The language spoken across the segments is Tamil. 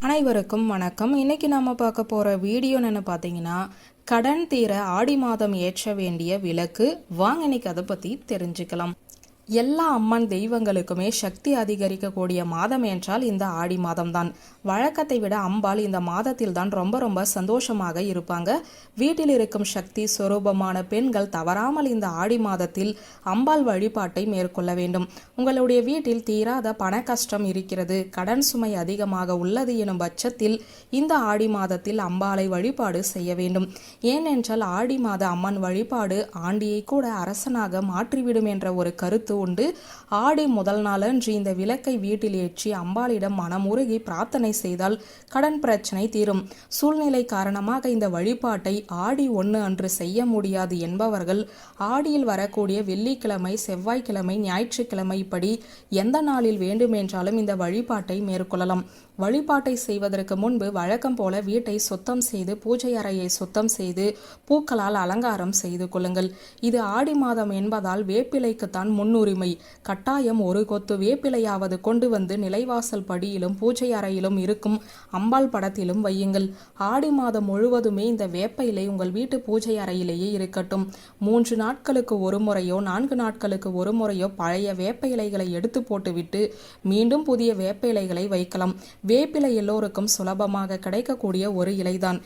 அனைவருக்கும் வணக்கம். இன்னைக்கு நாம பார்க்க போற வீடியோ பார்த்தீங்கன்னா கடன் தீர ஆடி மாதம் ஏற்ற வேண்டிய விலக்கு வாங்க இன்னைக்கு அதை பத்தி தெரிஞ்சுக்கலாம். எல்லா அம்மன் தெய்வங்களுக்குமே சக்தி அதிகரிக்கக்கூடிய மாதம் என்றால் இந்த ஆடி மாதம்தான். வழக்கத்தை விட அம்பாள் இந்த மாதத்தில் தான் ரொம்ப ரொம்ப சந்தோஷமாக இருப்பாங்க. வீட்டில் இருக்கும் சக்தி சுரூபமான பெண்கள் தவறாமல் இந்த ஆடி மாதத்தில் அம்பாள் வழிபாட்டை மேற்கொள்ள வேண்டும். உங்களுடைய வீட்டில் தீராத பண கஷ்டம் இருக்கிறது கடன் சுமை அதிகமாக உள்ளது எனும் பட்சத்தில் இந்த ஆடி மாதத்தில் அம்பாளை வழிபாடு செய்ய வேண்டும். ஏனென்றால் ஆடி மாத அம்மன் வழிபாடு ஆண்டியை கூட அரசனாக மாற்றிவிடும் என்ற ஒரு கருத்து உண்டு. ஆடி முதல் நாளன்று இந்த விளக்கை வீட்டில் ஏற்றி அம்பாளிடம் மனமுருகி பிரார்த்தனை செய்தால் கடன் பிரச்சனை தீரும். சூழ்நிலை காரணமாக இந்த வழிபாட்டை ஆடி ஒன்று அன்று செய்ய முடியாது என்பவர்கள் ஆடியில் வரக்கூடிய வெள்ளிக்கிழமை செவ்வாய்க்கிழமை ஞாயிற்றுக்கிழமை இப்படி எந்த நாளில் வேண்டுமென்றாலும் இந்த வழிபாட்டை மேற்கொள்ளலாம். வழிபாட்டை செய்வதற்கு முன்பு வழக்கம் போல வீட்டை சுத்தம் செய்து பூஜை அறையை சுத்தம் செய்து பூக்களால் அலங்காரம் செய்து கொள்ளுங்கள். இது ஆடி மாதம் என்பதால் வேப்பிலைக்குத்தான் முன்னுரிமை. கட்டாயம் ஒரு கொத்து வேப்பிலையாவது கொண்டு வந்து நிலைவாசல் படியிலும் பூஜை அறையிலும் இருக்கும் அம்பாள் படத்திலும் வையுங்கள். ஆடி மாதம் முழுவதுமே இந்த வேப்ப இலை உங்கள் வீட்டு பூஜை அறையிலேயே இருக்கட்டும். மூன்று நாட்களுக்கு ஒரு முறையோ நான்கு நாட்களுக்கு ஒரு முறையோ பழைய வேப்ப இலைகளை எடுத்து போட்டுவிட்டு மீண்டும் புதிய வேப்ப இலைகளை வைக்கலாம். வேப்பிலை எல்லோருக்கும் சுலபமாக கிடைக்கக்கூடிய ஒரு இலைதான்.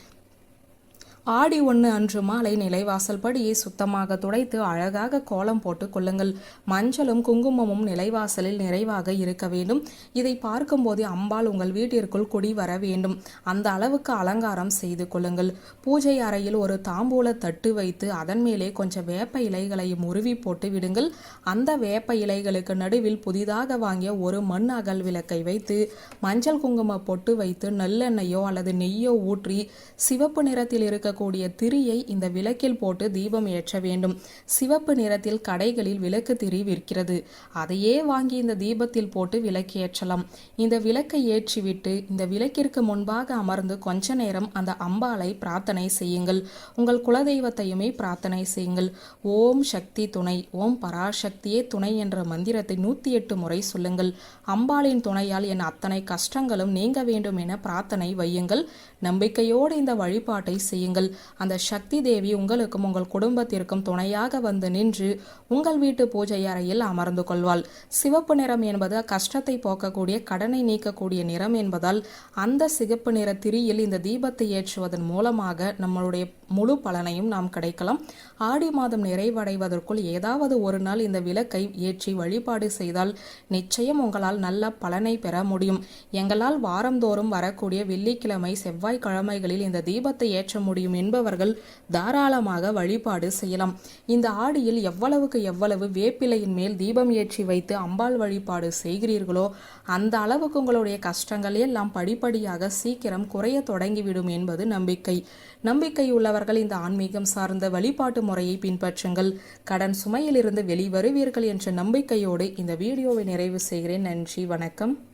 ஆடி ஒன்று அன்று மாலை நிலைவாசல் படியை சுத்தமாக துடைத்து அழகாக கோலம் போட்டு கொள்ளுங்கள். மஞ்சளும் குங்குமமும் நிலைவாசலில் நிறைவாக இருக்க வேண்டும். இதை பார்க்கும்போது அம்பாள் உங்கள் வீட்டிற்குள் குடி வர வேண்டும். அந்த அளவுக்கு அலங்காரம் செய்து கொள்ளுங்கள். பூஜை அறையில் ஒரு தாம்பூல தட்டு வைத்து அதன் மேலே கொஞ்சம் வேப்ப இலைகளையும் முருவி போட்டு விடுங்கள். அந்த வேப்ப இலைகளுக்கு நடுவில் புதிதாக வாங்கிய ஒரு மண் அகல் விளக்கை வைத்து மஞ்சள் குங்கும பொட்டு வைத்து நல்லெண்ணெயோ அல்லது நெய்யோ ஊற்றி சிவப்பு நிறத்தில் இருக்க இருக்கக்கூடிய திரியை இந்த விளக்கில் போட்டு தீபம் ஏற்ற வேண்டும். சிவப்பு நிறத்தில் கடைகளில் விளக்கு திரி விற்கிறது. அதையே வாங்கி இந்த தீபத்தில் போட்டு விளக்கு ஏற்றலாம். இந்த விளக்கை ஏற்றிவிட்டு இந்த விளக்கிற்கு முன்பாக அமர்ந்து கொஞ்ச நேரம் அந்த அம்பாளை பிரார்த்தனை செய்யுங்கள். உங்கள் குலதெய்வத்தையுமே பிரார்த்தனை செய்யுங்கள். ஓம் சக்தி துணை ஓம் பராசக்தியே துணை என்ற மந்திரத்தை நூத்தி எட்டு முறை சொல்லுங்கள். அம்பாளின் துணையால் என் அத்தனை கஷ்டங்களும் நீங்க வேண்டும் என பிரார்த்தனை வையுங்கள். நம்பிக்கையோடு இந்த வழிபாட்டை செய்யுங்கள். அந்த சக்தி தேவி உங்களுக்கும் உங்கள் குடும்பத்திற்கும் துணையாக வந்து நின்று உங்கள் வீட்டு பூஜை அறையில் அமர்ந்து கொள்வாள். சிவப்பு நிறம் என்பது கஷ்டத்தை போக்கக்கூடிய கடனை நீக்கக்கூடிய நிறம் என்பதால் அந்த சிகப்பு நிற திரியில் இந்த தீபத்தை ஏற்றுவதன் மூலமாக நம்மளுடைய முழு பலனையும் நாம் கிடைக்கலாம். ஆடி மாதம் நிறைவடைவதற்குள் ஏதாவது ஒரு நாள் இந்த விளக்கை ஏற்றி வழிபாடு செய்தால் நிச்சயம் உங்களால் நல்ல பலனை பெற முடியும். எங்களால் வாரந்தோறும் வரக்கூடிய வெள்ளிக்கிழமை செவ்வாய்க்கிழமைகளில் இந்த தீபத்தை ஏற்ற முடியும்? என்பவர்கள் தாராளமாக வழிபாடு செய்யலாம். இந்த ஆடியில் எவ்வளவுக்கு எவ்வளவு வேப்பிலையின் மேல் தீபம் ஏற்றி வைத்து அம்பாள் வழிபாடு செய்கிறீர்களோ அந்த அளவுக்கு உங்களுடைய கஷ்டங்கள் எல்லாம் படிப்படியாக சீக்கிரம் குறைய தொடங்கிவிடும் என்பது நம்பிக்கை. நம்பிக்கை உள்ளவர்கள் இந்த ஆன்மீகம் சார்ந்த வழிபாட்டு முறையை பின்பற்றுங்கள். கடன் சுமையிலிருந்து வெளிவருவீர்கள் என்ற நம்பிக்கையோடு இந்த வீடியோவை நிறைவு செய்கிறேன். நன்றி வணக்கம்.